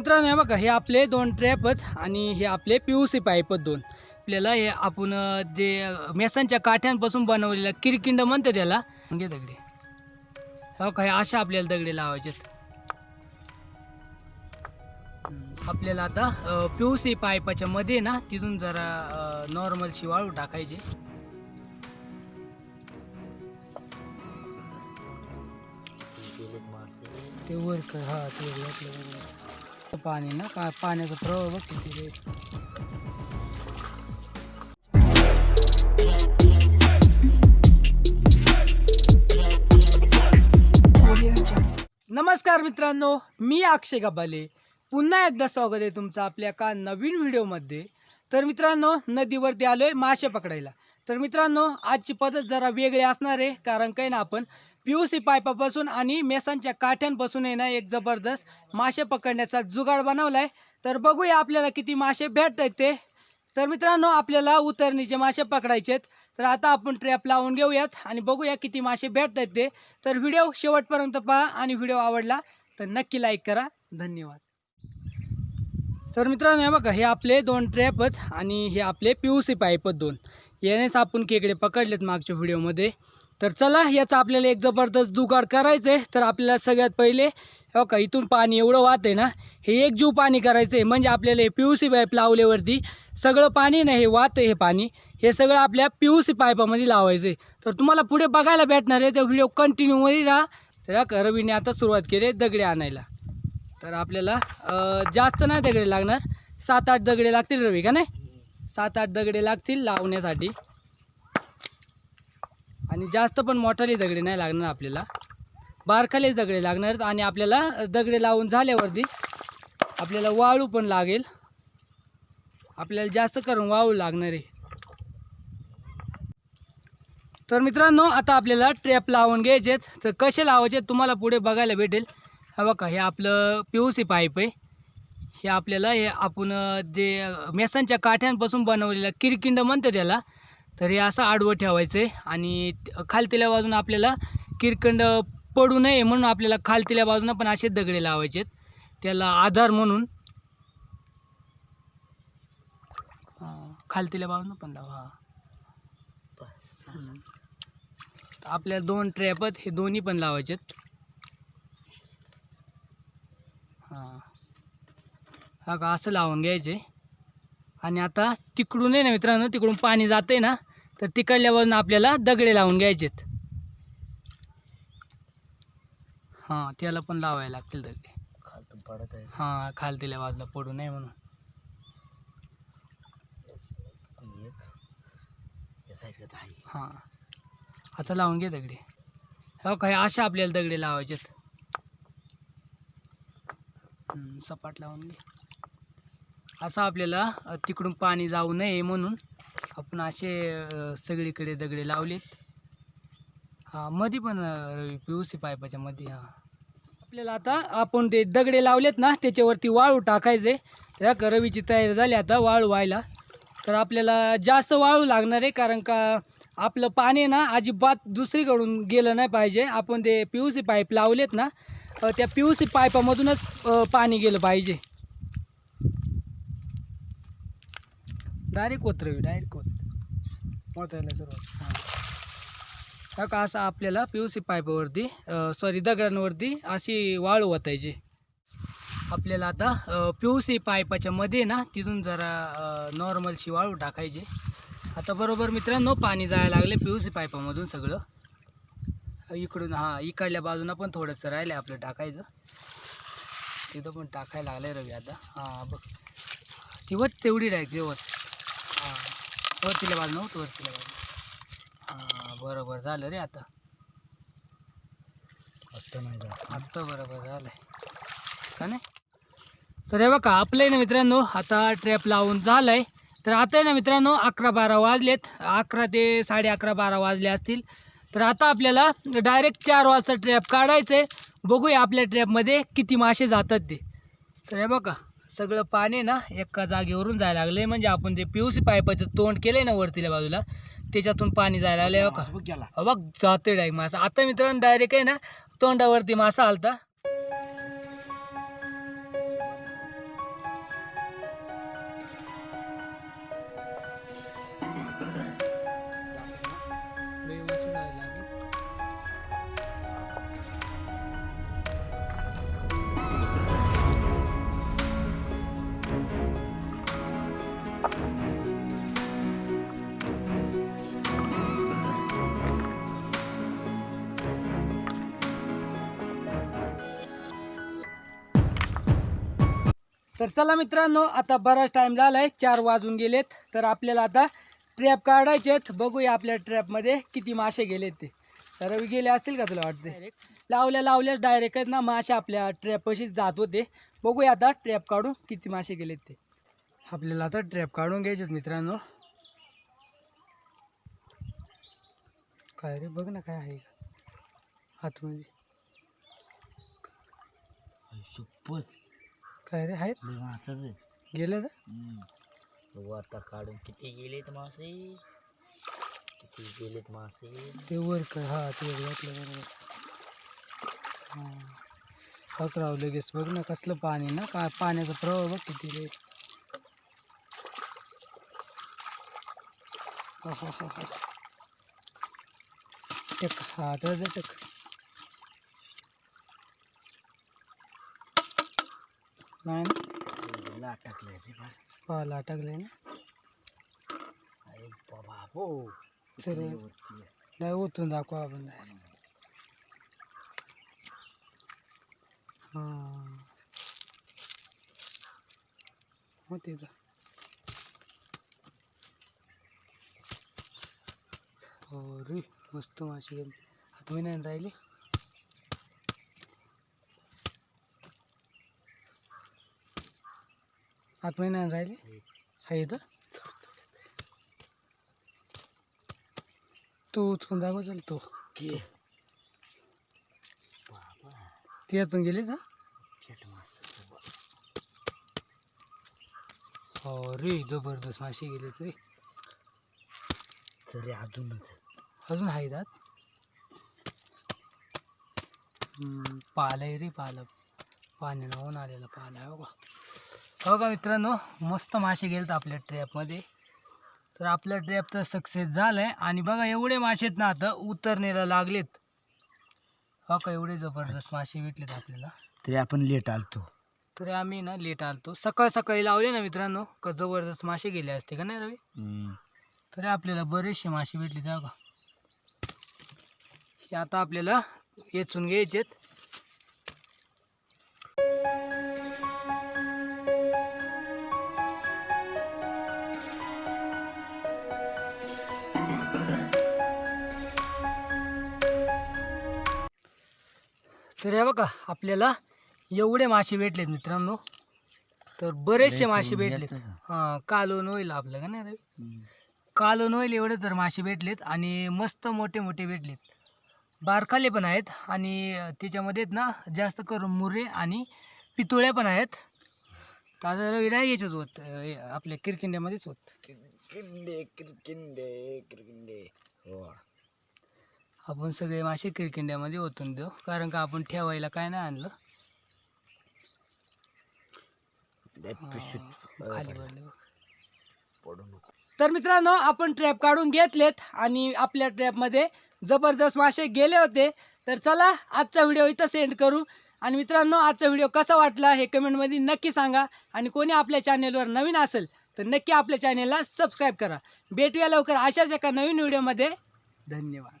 मित्रांनो हे बघा हे आपले दोन ट्रॅप आहेत आणि हे आपले पी यू सी पाईप आहेत दोन. आपल्याला हे आपण जे मेसांच्या काठ्यांपासून बनवलेलं किरकिंड म्हणते त्याला घे दगडे. हे बघा हे अशा आपल्याला दगडे लावायचे आपल्याला आता पी यू सी पाईपाच्या मध्ये ना तिथून जरा नॉर्मल शिवाळू टाकायचे. ते वर हा ते पाणी ना? का पाण्याचा प्रवाह बघ किती रे. नमस्कार मित्रांनो मी अक्षय गबाले पुन्हा एकदा स्वागत आहे तुमचं आपल्या का नवीन व्हिडिओमध्ये. तर मित्रांनो नदीवरती आलो आहे मासे पकडायला. तर मित्रांनो आजची पद्धत जरा वेगळी असणार आहे कारण काही ना आपण पी यू सी आणि मेसांच्या काठ्यांपासून आहे ना एक जबरदस्त मासे पकडण्याचा जुगाड बनवला आहे तर बघूया आपल्याला किती मासे भेटत आहेत ते. तर मित्रांनो आपल्याला उतरणीचे मासे पकडायचे आहेत. तर आता आपण ट्रॅप लावून घेऊयात आणि बघूया किती मासे भेटत आहेत ते. तर व्हिडिओ शेवटपर्यंत पहा आणि व्हिडिओ आवडला तर नक्की लाईक करा. धन्यवाद. तर मित्रांनो हे बघा हे आपले दोन ट्रॅप आहेत आणि हे आपले पी यू सी पाईप आहेत दोन. यानेच आपण केकडे पकडलेत मागच्या व्हिडिओमध्ये. तर चला याचा आपल्याला एक जबरदस्त जुगाड करायचं आहे तर आपल्याला सगळ्यात पहिले हो का इथून पाणी एवढं वाहत आहे ना हे एक जीव पाणी करायचं आहे म्हणजे आपल्याला हे पी यू सी पाईप लावल्यावरती सगळं पाणी नाही हे वाहत आहे हे पाणी. हे सगळं आपल्या पी यू सी पाईपामध्ये लावायचं आहे तर तुम्हाला पुढे बघायला भेटणार आहे. तर व्हिडिओ कंटिन्यूमध्ये राहा. तर रवीने आता सुरुवात केली आहे दगडे आणायला. तर आपल्याला जास्त नाही दगडे लागणार. सात आठ दगडे लागतील रवी का नाही? सात आठ दगडे लागतील लावण्यासाठी. आणि जास्त पण मोठाले दगडे नाही लागणार आपल्याला. बारखाले दगडे लागणार आहेत आणि आपल्याला दगडे लावून झाल्यावरती आपल्याला वाळू पण लागेल. आपल्याला जास्त करून वाळू लागणार आहे. तर मित्रांनो आता आपल्याला ट्रॅप लावून घ्यायचे आहेत. तर कसे लावायचे तुम्हाला पुढे बघायला भेटेल. हा बघा हे आपलं पी यू सी पाईप आहे. हे आपल्याला हे आपण जे मेसांच्या काठ्यांपासून बनवलेलं किरकिंड म्हणते त्याला. तर हे असं आडवं ठेवायचं आहे आणि खालतील्या बाजूनं आपल्याला किरकंड पडू नये म्हणून आपल्याला खालतील्या बाजूनं पण असे दगडे लावायचे आहेत त्याला आधार म्हणून हां, खालतील्या बाजूनं पण लावा. हां दोन ट्रॅपत हे दोन्ही पण लावायचे आहेत हां. हा का असं लावून घ्यायचे आणि आता तिकडून आहे ना मित्रांनो तिकडून पाणी जाते ना तर तिकडल्या बाजून आपल्याला दगडे लावून घ्यायचेत. हां त्याला पण लावायला लागतील दगडे. खालतून पडत आहे हां खालतील्या बाजूला पडू नये म्हणून. हां. आता लावून घे दगडे. हो काय अशा आपल्याला दगडे लावायचेत. सपाट लावून घे. असं आपल्याला तिकडून पाणी जाऊ नये म्हणून आपण असे सगळीकडे दगडे लावलेत. हां मध्ये पण पी यू सी मध्ये हां. आपल्याला आता आपण ते दगडे लावलेत ना त्याच्यावरती वाळू टाकायचे. त्या रवीची तयारी झाली आता वाळू व्हायला. तर आपल्याला जास्त वाळू लागणार आहे कारण का आपलं पाणी ना अजिबात दुसरीकडून गेलं नाही पाहिजे. आपण ते पी यू सी पाईप लावलेत ना त्या पी यू सी पाईपामधूनच पाणी गेलं पाहिजे. डायरेक्ट कोत्रवी डायरेक्ट कोथ मोठायला सुरुवात. हां. हा का असं आपल्याला पी यू सी पाईपावरती सॉरी दगडांवरती अशी वाळू ओतायची. आपल्याला आता पी यू सी पाईपाच्या मध्ये ना तिथून जरा नॉर्मलशी वाळू टाकायची. आता बरोबर मित्रांनो पाणी जायला लागले पी यू सी पाईपामधून सगळं. इकडून हां इकडल्या बाजूनं पण थोडंसं राहिलं आपलं टाकायचं. तिथं पण टाकायला लागलं रवी आता. हां बघ. ती तेवढी डायरेक्ट वत. वरतील्या बाजूनं होत वरतील्या बाजूनं हां बरोबर झालं रे आता. आत्ता नाही जात आत्ता बरोबर झालंय. का नाही? तर हे बघा आपलं आहे ना मित्रांनो आता ट्रॅप लावून झालंय. तर आता आहे ना मित्रांनो अकरा बारा वाजलेत. अकरा ते साडे अकरा बारा वाजले असतील. तर आता आपल्याला डायरेक्ट चार वाजता ट्रॅप काढायचं आहे बघूया आपल्या ट्रॅपमध्ये किती मासे जातात ते. तर हे बघा. सगळं पाणी ना एका जागेवरून जायला लागलं म्हणजे आपण ते पी यू सी पाईपाचं तोंड केलं आहे ना वरतील्या बाजूला त्याच्यातून पाणी जायला लागलं बघा बघ. गेला बघ जाते डायरेक्ट मासा. आता मित्रांनो डायरेक्ट आहे ना तोंडावरती मासा आलता. तर चला मित्रांनो आता बराच टाइम झालाय चार वाजून गेलेत. तर आपल्याला आता ट्रॅप काढायचेत बघूया आपल्या ट्रॅपमध्ये किती मासे गेलेत ते. तर गेले असतील का तुला वाटते लावल्या लावल्याच डायरेक्ट आहेत ना मासे आपल्या ट्रॅपशीच जात होते. बघूया आता ट्रॅप काढून किती मासे गेलेत ते. आपल्याला आता ट्रॅप काढून घ्यायचेत मित्रांनो. काय रे बघ ना काय आहे. आतमध्ये काय रे? आहेत? मासा गेलं तर बघू आता काढून किती गेलेत मासे. किती गेलेत मासे. ते वर कर. हा ते वर घातलं बरोबर. हां. लगेच बघ ना कसलं पाणी ना. का पाण्याचा प्रवाह बघ किती रे. हा, हा, हा, हा. टक. हा तर टक. नाही ना? लाट टाकले पाला टाकलंय ना. चल. नाही ओतून दाखव आपण हां. होते का अरे मस्त माशी. गेली आता मी नाही राहिली. आत महिन्यानं राहिली. आहे इथं. तू उचकून दाखव चल तो. के बाबा. ती पण गेली का अरे जबरदस्त मासे गेले तरी तरी अजूनच. अजून आहे दात पाला आहे रे पाला पाण्यानं होऊन आलेला पाला आहे हो का? हो का मित्रांनो मस्त मासे गेलेत आपल्या ट्रॅपमध्ये तर आपला ट्रॅप तर सक्सेस झालं आहे आणि बघा एवढे मासे आहेत ना आता उतरण्याला लागलेत. हो का एवढे जबरदस्त मासे भेटलेत आपल्याला. तरी आपण लेट आलतो. तरी आम्ही ना लेट आलतो. सकाळ सकाळी लावले ना मित्रांनो का जबरदस्त मासे गेले असते का नाही रवी? तरी आपल्याला बरेचसे मासे भेटले त्या का? हे आता आपल्याला वेचून घ्यायचेत. तर हे बघा आपल्याला एवढे मासे भेटलेत मित्रांनो. तर बरेचसे मासे भेटलेत? हां कालवण होईल आपलं का नाही रे? कालवण होईल एवढे तर मासे भेटलेत आणि मस्त मोठे मोठे भेटलेत. बारखाले पण आहेत आणि त्याच्यामध्ये ना जास्त करून मुरे आणि पितुळ्या पण आहेत. ताजा रवी नाही याच्यात होत आपल्या किरकिंड्यामध्येच होत. किंडे किरकिंडे किरकिंडे. हो. आपण सगळे मासे किरकिंड्यामध्ये ओतून देऊ. कारण का आपण ठेवायला काय नाही आणलं? लय पिशवीत खाली पडले बघ. पडू नको. तर मित्रांनो आपण ट्रॅप काढून घेतलेत आणि आपल्या ट्रॅपमध्ये जबरदस्त मासे गेले होते. तर चला आजचा व्हिडिओ इथं सेंड करू. आणि मित्रांनो आजचा व्हिडिओ कसा वाटला हे कमेंटमध्ये नक्की सांगा. आणि कोणी आपल्या चॅनेलवर नवीन असेल तर नक्की आपल्या चॅनेलला सबस्क्राईब करा. भेटूया लवकर अशाच एका नवीन व्हिडिओमध्ये धन्यवाद.